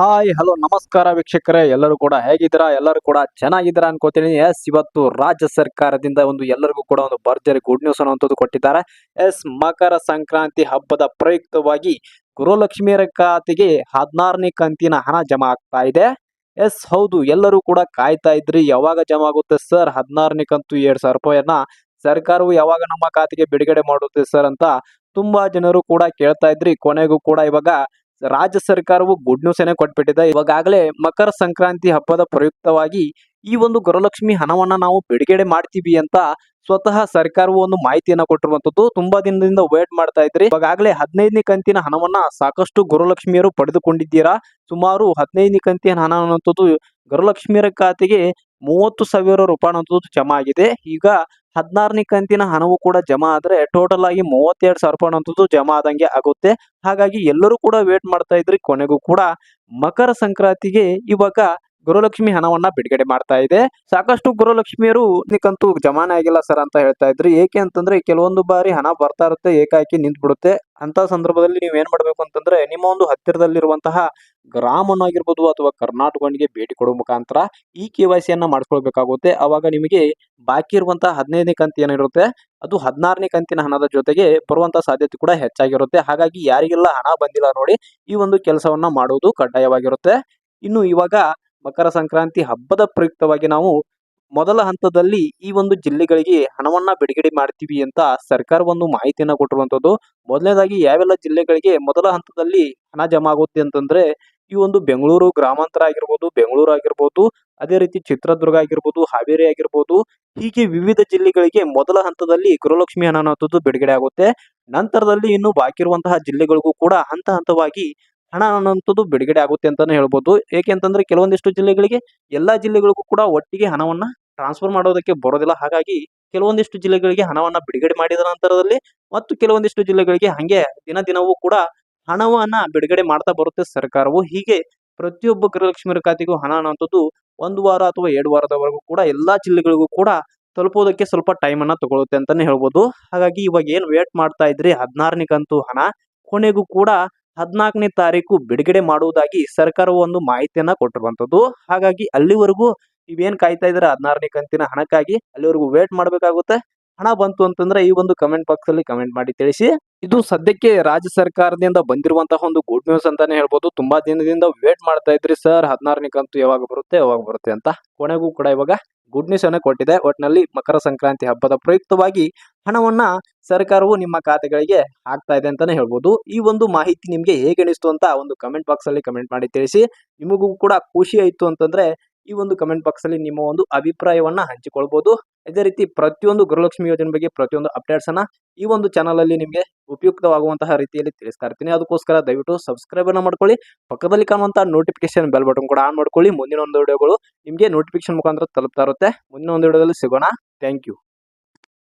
Hi hello ನಮಸ್ಕಾರ ವೀಕ್ಷಕರೇ. ಎಲ್ಲರೂ ಕೂಡ ಹೇಗಿದ್ದೀರಾ? ಎಲ್ಲರೂ ಕೂಡ ಚೆನ್ನಾಗಿದ್ದೀರಾ ಅನ್ಕೋತೀನಿ. ಎಸ್ ಇವತ್ತು ರಾಜ್ಯ ಸರ್ಕಾರದಿಂದ ಒಂದು ಎಲ್ಲರಿಗೂ ಕೂಡ ಒಂದು ಭರ್ಜರಿ ಗುಡ್ ನ್ಯೂಸ್ ಅನ್ನುವಂಥದ್ದು ಕೊಟ್ಟಿದ್ದಾರೆ. ಎಸ್ ಮಕರ ಸಂಕ್ರಾಂತಿ ಹಬ್ಬದ ಪ್ರಯುಕ್ತವಾಗಿ ಗೃಹಲಕ್ಷ್ಮಿಯರ ಖಾತೆಗೆ ಹದಿನಾರನೇ ಕಂತಿನ ಹಣ ಜಮಾ ಆಗ್ತಾ ಇದೆ. ಎಸ್ ಹೌದು, ಎಲ್ಲರೂ ಕೂಡ ಕಾಯ್ತಾ ಇದ್ರಿ. ಯಾವಾಗ ಜಮಾ ಆಗುತ್ತೆ ಸರ್ ಹದಿನಾರನೇ ಕಂತು ಎರಡು ಸಾವಿರ ರೂಪಾಯಿಯನ್ನ ಸರ್ಕಾರವು ಯಾವಾಗ ನಮ್ಮ ಖಾತೆಗೆ ಬಿಡುಗಡೆ ಮಾಡುತ್ತೆ ಸರ್ ಅಂತ ತುಂಬಾ ಜನರು ಕೂಡ ಕೇಳ್ತಾ ಇದ್ರಿ. ಕೊನೆಗೂ ಕೂಡ ಇವಾಗ ರಾಜ್ಯ ಸರ್ಕಾರವು ಗುಡ್ ನ್ಯೂಸ್ ಏನೇ ಕೊಟ್ಬಿಟ್ಟಿದೆ. ಇವಾಗಲೇ ಮಕರ ಸಂಕ್ರಾಂತಿ ಹಬ್ಬದ ಪ್ರಯುಕ್ತವಾಗಿ ಈ ಒಂದು ಗೃಹಲಕ್ಷ್ಮಿ ಹಣವನ್ನ ನಾವು ಬಿಡುಗಡೆ ಮಾಡ್ತೀವಿ ಅಂತ ಸ್ವತಃ ಸರ್ಕಾರವು ಒಂದು ಮಾಹಿತಿಯನ್ನ ಕೊಟ್ಟಿರುವಂತದ್ದು ತುಂಬಾ ದಿನದಿಂದ ವೇಟ್ ಮಾಡ್ತಾ ಇದ್ರಿ. ಇವಾಗಲೇ ಹದಿನೈದನೇ ಕಂತಿನ ಹಣವನ್ನ ಸಾಕಷ್ಟು ಗುರುಲಕ್ಷ್ಮಿಯರು ಪಡೆದುಕೊಂಡಿದ್ದೀರಾ? ಸುಮಾರು ಹದಿನೈದನೇ ಕಂತಿನ ಹಣ ಅನ್ನುವಂಥದ್ದು ಗುರುಲಕ್ಷ್ಮಿಯರ ಖಾತೆಗೆ ಮೂವತ್ತು ಸಾವಿರ ರೂಪಾಯಿ ಅನ್ನೋದು ಜಮಾ ಆಗಿದೆ. ಈಗ ಹದಿನಾರನೇ ಕಂತಿನ ಹಣವು ಕೂಡ ಜಮಾ ಆದ್ರೆ ಟೋಟಲ್ ಆಗಿ ಮೂವತ್ತೆರಡು ಸಾವಿರ ರೂಪಾಯಿ ಅನ್ನೋದು ಜಮಾ ಆದಂಗೆ ಆಗುತ್ತೆ. ಹಾಗಾಗಿ ಎಲ್ಲರೂ ಕೂಡ ವೇಟ್ ಮಾಡ್ತಾ ಇದ್ರಿ. ಕೊನೆಗೂ ಕೂಡ ಮಕರ ಸಂಕ್ರಾಂತಿಗೆ ಇವಾಗ ಗೃಹಲಕ್ಷ್ಮಿ ಹಣವನ್ನ ಬಿಡುಗಡೆ ಮಾಡ್ತಾ ಇದೆ. ಸಾಕಷ್ಟು ಗುರುಲಕ್ಷ್ಮಿಯರು ನಿಕ್ಕಂತೂ ಜಮಾನೆ ಆಗಿಲ್ಲ ಸರ್ ಅಂತ ಹೇಳ್ತಾ ಇದ್ರು. ಏಕೆ ಅಂತಂದ್ರೆ ಕೆಲವೊಂದು ಬಾರಿ ಹಣ ಬರ್ತಾ ಇರುತ್ತೆ, ಏಕಾಏಕಿ ನಿಂತ್ ಬಿಡುತ್ತೆ ಅಂತ ಸಂದರ್ಭದಲ್ಲಿ ನೀವು ಏನ್ ಮಾಡ್ಬೇಕು ಅಂತಂದ್ರೆ ನಿಮ್ಮ ಒಂದು ಹತ್ತಿರದಲ್ಲಿರುವಂತಹ ಗ್ರಾಮನ ಆಗಿರ್ಬೋದು ಅಥವಾ ಕರ್ನಾಟಕಗೆ ಭೇಟಿ ಕೊಡುವ ಮುಖಾಂತರ ಈ ಕೆ ವೈ ಸಿಯನ್ನ ಮಾಡಿಸ್ಕೊಳ್ಬೇಕಾಗುತ್ತೆ. ಅವಾಗ ನಿಮಗೆ ಬಾಕಿ ಇರುವಂತಹ ಹದಿನೈದನೇ ಕಂತು ಏನಿರುತ್ತೆ, ಅದು ಹದಿನಾರನೇ ಕಂತಿನ ಹಣದ ಜೊತೆಗೆ ಬರುವಂತಹ ಸಾಧ್ಯತೆ ಕೂಡ ಹೆಚ್ಚಾಗಿರುತ್ತೆ. ಹಾಗಾಗಿ ಯಾರಿಗೆಲ್ಲ ಹಣ ಬಂದಿಲ್ಲ ನೋಡಿ ಈ ಒಂದು ಕೆಲಸವನ್ನ ಮಾಡುವುದು ಕಡ್ಡಾಯವಾಗಿರುತ್ತೆ. ಇನ್ನು ಇವಾಗ ಮಕರ ಸಂಕ್ರಾಂತಿ ಹಬ್ಬದ ಪ್ರಯುಕ್ತವಾಗಿ ನಾವು ಮೊದಲ ಹಂತದಲ್ಲಿ ಈ ಒಂದು ಜಿಲ್ಲೆಗಳಿಗೆ ಹಣವನ್ನ ಬಿಡುಗಡೆ ಮಾಡ್ತೀವಿ ಅಂತ ಸರ್ಕಾರ ಒಂದು ಮಾಹಿತಿಯನ್ನ ಕೊಟ್ಟಿರುವಂತದ್ದು ಮೊದಲನೇದಾಗಿ ಯಾವೆಲ್ಲ ಜಿಲ್ಲೆಗಳಿಗೆ ಮೊದಲ ಹಂತದಲ್ಲಿ ಹಣ ಜಮಾ ಆಗುತ್ತೆ ಅಂತಂದ್ರೆ ಈ ಒಂದು ಬೆಂಗಳೂರು ಗ್ರಾಮಾಂತರ ಆಗಿರ್ಬೋದು, ಬೆಂಗಳೂರು ಆಗಿರ್ಬೋದು, ಅದೇ ರೀತಿ ಚಿತ್ರದುರ್ಗ ಆಗಿರ್ಬೋದು, ಹಾವೇರಿ ಆಗಿರ್ಬೋದು, ಹೀಗೆ ವಿವಿಧ ಜಿಲ್ಲೆಗಳಿಗೆ ಮೊದಲ ಹಂತದಲ್ಲಿ ಗೃಹಲಕ್ಷ್ಮಿ ಹಣ ಅನ್ನೋದು ಬಿಡುಗಡೆ ಆಗುತ್ತೆ. ನಂತರದಲ್ಲಿ ಇನ್ನು ಬಾಕಿ ಇರುವಂತಹ ಜಿಲ್ಲೆಗಳಿಗೂ ಕೂಡ ಹಂತ ಹಂತವಾಗಿ ಹಣ ಅನ್ನೋಂಥದ್ದು ಬಿಡುಗಡೆ ಆಗುತ್ತೆ ಅಂತಾನೆ ಹೇಳ್ಬೋದು. ಏಕೆ ಅಂತಂದ್ರೆ ಕೆಲವೊಂದಿಷ್ಟು ಜಿಲ್ಲೆಗಳಿಗೆ ಎಲ್ಲಾ ಜಿಲ್ಲೆಗಳಿಗೂ ಕೂಡ ಒಟ್ಟಿಗೆ ಹಣವನ್ನ ಟ್ರಾನ್ಸ್ಫರ್ ಮಾಡೋದಕ್ಕೆ ಬರೋದಿಲ್ಲ. ಹಾಗಾಗಿ ಕೆಲವೊಂದಿಷ್ಟು ಜಿಲ್ಲೆಗಳಿಗೆ ಹಣವನ್ನ ಬಿಡುಗಡೆ ಮಾಡಿದ ನಂತರದಲ್ಲಿ ಮತ್ತು ಕೆಲವೊಂದಿಷ್ಟು ಜಿಲ್ಲೆಗಳಿಗೆ ಹಂಗೆ ದಿನ ದಿನವೂ ಕೂಡ ಹಣವನ್ನ ಬಿಡುಗಡೆ ಮಾಡ್ತಾ ಬರುತ್ತೆ ಸರ್ಕಾರವು. ಹೀಗೆ ಪ್ರತಿಯೊಬ್ಬ ಗೃಹಲಕ್ಷ್ಮಿಯರ ಖಾತೆಗೂ ಹಣ ಅನ್ನೋಂಥದ್ದು ಒಂದು ವಾರ ಅಥವಾ ಎರಡು ವಾರದವರೆಗೂ ಕೂಡ ಎಲ್ಲಾ ಜಿಲ್ಲೆಗಳಿಗೂ ಕೂಡ ತಲುಪೋದಕ್ಕೆ ಸ್ವಲ್ಪ ಟೈಮ್ ಅನ್ನ ತಗೊಳುತ್ತೆ ಅಂತಾನೆ ಹೇಳ್ಬೋದು. ಹಾಗಾಗಿ ಇವಾಗ ಏನ್ ವೇಟ್ ಮಾಡ್ತಾ ಇದ್ರಿ? ಹದಿನಾರನೇ ಕಂತು ಹಣ. ಕೊನೆಗೂ ಕೂಡ ಹದಿನಾಲ್ಕನೇ ತಾರೀಕು ಬಿಡುಗಡೆ ಮಾಡುವುದಾಗಿ ಸರ್ಕಾರವು ಒಂದು ಮಾಹಿತಿಯನ್ನ ಕೊಟ್ಟಿರುವಂತದ್ದು ಹಾಗಾಗಿ ಅಲ್ಲಿವರೆಗೂ ನೀವೇನ್ ಕಾಯ್ತಾ ಇದ್ರೆ ಹದಿನಾರನೇ ಕಂತಿನ ಹಣಕ್ಕಾಗಿ ಅಲ್ಲಿವರೆಗೂ ವೇಟ್ ಮಾಡಬೇಕಾಗುತ್ತೆ. ಹಣ ಬಂತು ಅಂತಂದ್ರೆ ಈ ಒಂದು ಕಮೆಂಟ್ ಬಾಕ್ಸ್ ಅಲ್ಲಿ ಕಮೆಂಟ್ ಮಾಡಿ ತಿಳಿಸಿ. ಇದು ಸದ್ಯಕ್ಕೆ ರಾಜ್ಯ ಸರ್ಕಾರದಿಂದ ಬಂದಿರುವಂತಹ ಒಂದು ಗುಡ್ ನ್ಯೂಸ್ ಅಂತಾನೆ ಹೇಳ್ಬೋದು. ತುಂಬಾ ದಿನದಿಂದ ವೇಟ್ ಮಾಡ್ತಾ ಇದ್ರಿ ಸರ್ ಹದಿನಾರನೇ ಕಂತು ಯಾವಾಗ ಬರುತ್ತೆ ಯಾವಾಗ ಬರುತ್ತೆ ಅಂತ ಕೊನೆಗೂ ಕೂಡ ಇವಾಗ ಗುಡ್ ನ್ಯೂಸ್ ಅನ್ನ ಕೊಟ್ಟಿದೆ. ಒಟ್ಟಿನಲ್ಲಿ ಮಕರ ಸಂಕ್ರಾಂತಿ ಹಬ್ಬದ ಪ್ರಯುಕ್ತವಾಗಿ ಹಣವನ್ನ ಸರ್ಕಾರವು ನಿಮ್ಮ ಖಾತೆಗಳಿಗೆ ಹಾಕ್ತಾ ಇದೆ ಅಂತಾನೆ ಹೇಳ್ಬೋದು. ಈ ಒಂದು ಮಾಹಿತಿ ನಿಮ್ಗೆ ಹೇಗೆ ಅನಿಸ್ತು ಅಂತ ಒಂದು ಕಮೆಂಟ್ ಬಾಕ್ಸ್ ಅಲ್ಲಿ ಕಮೆಂಟ್ ಮಾಡಿ ತಿಳಿಸಿ. ನಿಮಗೂ ಕೂಡ ಖುಷಿ ಆಯ್ತು ಅಂತಂದ್ರೆ ಈ ಒಂದು ಕಮೆಂಟ್ ಬಾಕ್ಸ್ ಅಲ್ಲಿ ನಿಮ್ಮ ಒಂದು ಅಭಿಪ್ರಾಯವನ್ನ ಹಂಚಿಕೊಳ್ಬಹುದು ಅದೇ ರೀತಿ ಪ್ರತಿಯೊಂದು ಗೃಹಲಕ್ಷ್ಮಿ ಯೋಜನೆ ಬಗ್ಗೆ ಪ್ರತಿಯೊಂದು ಅಪ್ಡೇಟ್ಸ್ ಅನ್ನ ಈ ಒಂದು ಚಾನಲಲ್ಲಿ ನಿಮಗೆ ಉಪಯುಕ್ತವಾಗುವಂತಹ ರೀತಿಯಲ್ಲಿ ತಿಳಿಸ್ತಾ ಇರ್ತೀನಿ ಅದಕ್ಕೋಸ್ಕರ ದಯವಿಟ್ಟು ಸಬ್ಸ್ಕ್ರೈಬ್ ಅನ್ನ ಮಾಡ್ಕೊಳ್ಳಿ. ಪಕ್ಕದಲ್ಲಿ ಕಾಣುವಂತಹ ನೋಟಿಫಿಕೇಶನ್ ಬೆಲ್ ಬಟನ್ ಕೂಡ ಆನ್ ಮಾಡ್ಕೊಳ್ಳಿ. ಮುಂದಿನ ಒಂದು ವಿಡಿಯೋಗಳು ನಿಮಗೆ ನೋಟಿಫಿಕೇಶನ್ ಮುಖಾಂತರ ತಲುಪ್ತಾ ಇರುತ್ತೆ. ಮುಂದಿನ ಒಂದು ವಿಡಿಯೋದಲ್ಲಿ ಸಿಗೋಣ. Thank you